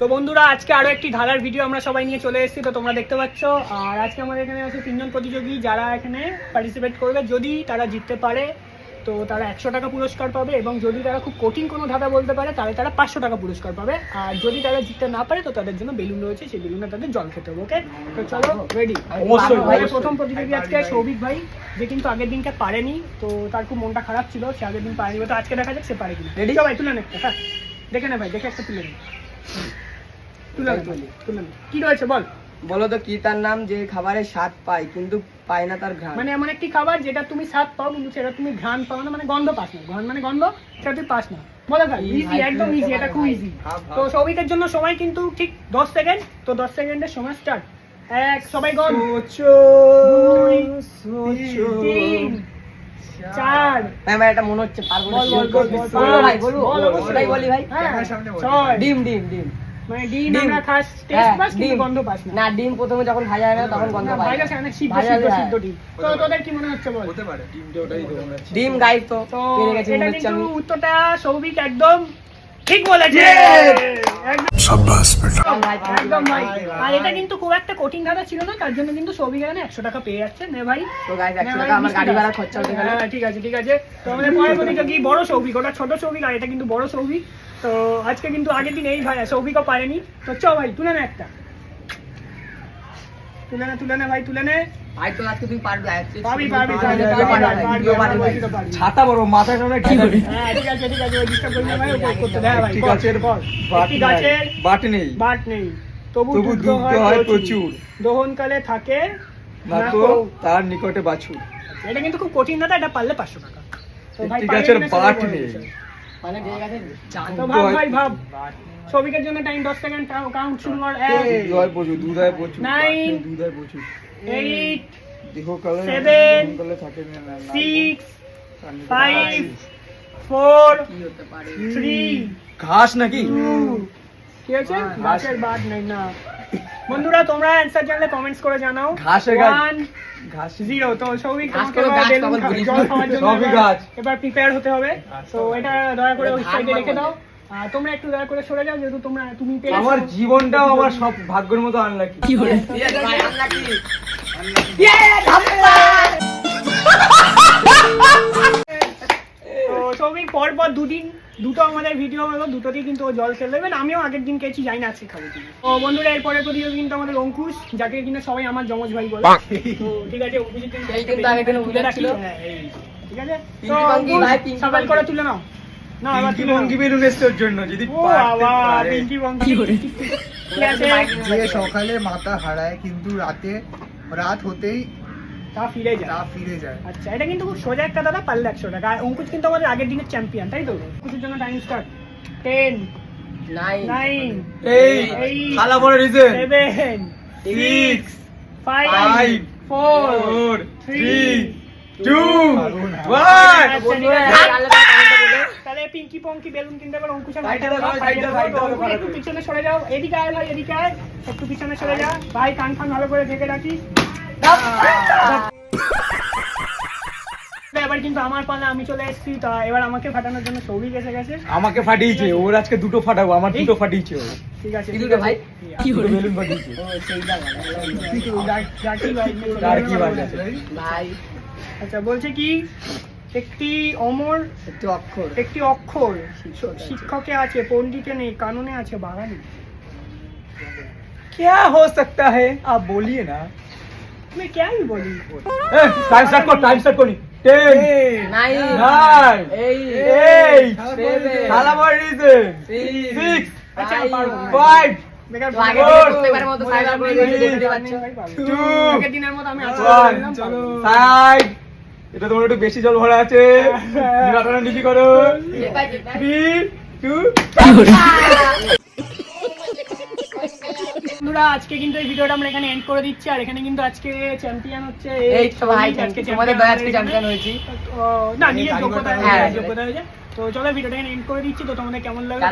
তো বন্ধুরা, আজকে আরও একটি ধারার ভিডিও আমরা সবাই নিয়ে চলে এসেছি, তো তোমরা দেখতে পাচ্ছ। আর আজকে আমাদের এখানে আছে তিনজন প্রতিযোগী যারা এখানে পার্টিসিপেট করবে। যদি তারা জিততে পারে তো তারা একশো টাকা পুরস্কার পাবে এবং যদি তারা খুব কঠিন কোনো ধাঁধা বলতে পারে তাহলে তারা পাঁচশো টাকা পুরস্কার পাবে। আর যদি তারা জিততে না পারে তো তাদের জন্য বেলুন রয়েছে সেই বেলুনে তাদের জল খেতে হবে ওকে তো চলো রেডি প্রথম প্রতিযোগী আজকে সৌভিক ভাই যে কিন্তু আগের দিনকে পারেনি তো তার খুব মনটা খারাপ ছিল সে আগের দিন পারেনি তো আজকে দেখা যাক সে পারে কিনা। রেডি ভাই তুলে নে হ্যাঁ দেখে নে ভাই দেখে একটা তুলে নে। তুলে তুলে নে। কি রয়েছে বল। বলো তো কি তার নাম যে খাবারের স্বাদ পায় কিন্তু পায় না তার ঘ্রাণ। মানে এমন একটি খাবার যেটা তুমি স্বাদ পাও কিন্তু সেটা তুমি ঘ্রাণ পাও না মানে গন্ধ পাস না। ঘ্রাণ মানে গন্ধ সেটা তুই পাস না। বলে ইজি একদম ইজি এটা খুব ইজি। তো সৌভিকের জন্য সময় কিন্তু ঠিক দশ সেকেন্ড তো দশ সেকেন্ডের সময় স্টার্ট এক সবাই তিন চার। ভাই এটা মনে হচ্ছে পারব বল, বল, বল, বল, বলো বল, ভাই বলব বল, অবশ্যই। ওটাই বলি। ভাই ক্যামেরার সামনে বল। ছয়। ডিম ডিম ডিম। মানে ডিম ডিম। আমরা খাস টেস্ট হ্যাঁ, পাস কিন্তু গন্ধ পাস না। না ডিম প্রথমে যখন ভাজা হয় না তখন গন্ধ না, পায় সেখানে সিদ্ধ সিদ্ধ সিদ্ধ ডিম। তো তোদের কি মনে হচ্ছে বল? হতে পারে। টিমটা ওটাই তো মনে হচ্ছে। ডিম গাই তো। তো পেরে গেছি এটা মনে হচ্ছে কিন্তু আমি উত্তরটা সৌভিক একদম ঠিক বলেছে। একদম ভাই, একদম ভাই ভাই, ভাই। আর এটা কিন্তু খুব একটা কঠিন ধাঁধা ছিল না তার জন্য কিন্তু সৌভিক এখানে একশো টাকা পেয়ে যাচ্ছে। নে ভাই। তো টাকা আমার গাড়ি ভাড়া খরচা গেলে হ্যাঁ ঠিক আছে ঠিক আছে। তো আমাদের পরের প্রতিযোগী বড় সৌভিক ওটা ছোট সৌভিক আর এটা কিন্তু বড় সৌভিক। তো আজকে কিন্তু আগের দিন এই ভাই সৌভিকও পারেনি। তো চ ভাই তুলে নে একটা। তুলে নে তুলে নে ভাই তুলে নে। ছাতা বড় কি করি হ্যাঁ ঠিক আছে ঠিক আছে। বাট নাই, বাট নেই। তবু দুগ্ধ হয় প্রচুর। দহনকালে থাকে না তো তার নিকটে বাছুর। এটা কিন্তু খুব কঠিন না এটা পারলে পাঁচশো টাকা। বাট নেই। মানে যে গাছে তো ভাব ভাই ভাব। ছবিকের জন্য টাইম দশ সেকেন্ড কাউন্ট শুরু কর। এক দুধ হয় প্রচুর দুধ হয় প্রচুর Nine. দুধ হয় প্রচুর। Eight দীর্ঘকালে Seven. দীর্ঘকালে থাকে না, না, না, সিক্স তার নিকটে ফাইভ ফোর কি হতে পারে? থ্রি ঘাস নাকি? কি আছে গাছের বাদ নেই না। বন্ধুরা তোমরা অ্যানসার জানলে কমেন্টস করে জানাও। ঘাসে গাছ। ঘাস। জিরো তো সৌভিক ঘাস তোমাকে এবার বেলুন পাবো খা- বলি। জল খাওয়ার জন্য সবই এবার- গাছ। এবার প্রিপেয়ার হতে হবে। তো এটা দয়া করে ওই সাইডে রেখে দাও। তোমরা একটু দয়া করে সরে যাও যেহেতু তোমরা তুমি। আমার জীবনটাও আমার সব ভাগ্যের মতো আনলাকি কি আছে ভাই আমরা পর পর দুদিন দুটো আমাদের ভিডিও হলো দুটোতেই কিন্তু ও জল খেলে দেবেন আমিও আগের দিন খেয়েছি জানি না আজকে খাব কি ও বন্ধুরা এরপরে প্রতিযোগী কিন্তু আমাদের অঙ্কুশ যাকে কিনা সবাই আমার জমজ ভাই বলে। তো ঠিক আছে অঙ্কুশের কিন্তু আগের দিন তুলে ছিল। হ্যাঁ, ঠিক আছে? তো অঙ্কুশ, সবাই করে তুলে নাও। না আবার তুলে নাও। বেরুন এসছে জন্য যদি ও বাবা পিঙ্কি বঙ্কি যে সকালে মাথা হারায় কিন্তু রাতে রাত হতেই তা ফিরে যায়। তা ফিরে যায়। আচ্ছা এটা কিন্তু খুব সোজা একটা দাদা পারলে একশো টাকা আর অঙ্কুশ কিন্তু আমাদের আগের দিনের চ্যাম্পিয়ন তাই তো? অঙ্কুশের জন্য time start ten nine nine এই Eight. খালা বড় reason seven six five four three two one তাহলে পিঙ্কি পঙ্কি বেলুন কিনতে পারো অঙ্কুশ একটু পিছনে সরে যাও এদিকে আয় ভাই এদিকে আয় একটু পিছনে সরে যা। ভাই কান ফান ভালো করে ঢেকে রাখি এবার কিন্তু আমার পালা আমি চলে এসেছি তা এবার আমাকে ফাটানোর জন্য সৌভিক এসে গেছে আমাকে ফাটিয়েছে ওর আজকে দুটো ফাটাবো আমার দুটো ফাটিয়েছে ও ঠিক আছে কি ঠিক দুটো আছে। ভাই দুটো বেলুন ফাটিয়েছে ও সেইটা ভালো। ডাক- ডাকি ভাই, আর কি বাদ আছে? ভাই আচ্ছা বলছে কি একটি অমর একটু অক্ষর একটি অক্ষর শিক্ষকে আছে পণ্ডিতে নেই কানুনে আছে বাগানে क्या हो सकता है आप बोलिए ना তুমি কেন বলি टाइम स्टार्ट कर टाइम स्टार्ट करी टेन নাইন Nine. এই eight Seven. খালা বড় রিজন Six. সিক্স আচ্ছা Five. পারবো না। ফাইভ বেকার তো আগে বলবো। থেকে প্রত্যেকবারের মতো বলে সাইড লাভ করে নেই, দিয়েছি, দেখতে দেখতে পাচ্ছি। পাচ্ছ। টু আগের দিনের মতো আমি আজকে One. বললাম, চলো। পারবো। ফাইভ এটা তোমার একটু বেশি জল ভরা আছে নিরাকরণ নিচি করো থ্রি টু বন্ধুরা আজকে কিন্তু এই ভিডিওটা আমরা এখানে এন্ড করে দিচ্ছি। আর এখানে কিন্তু আজকে চ্যাম্পিয়ন হচ্ছে এই তো ভাই আজকে তোমাদের দয়া আজকে চ্যাম্পিয়ন। হয়েছি। না নিজের যোগ্যতা হ্যাঁ। হয়েছে। যোগ্যতা হয়েছে। তো চলো ভিডিওটা এখানে এন্ড করে দিচ্ছি। তো তোমাদের কেমন লাগল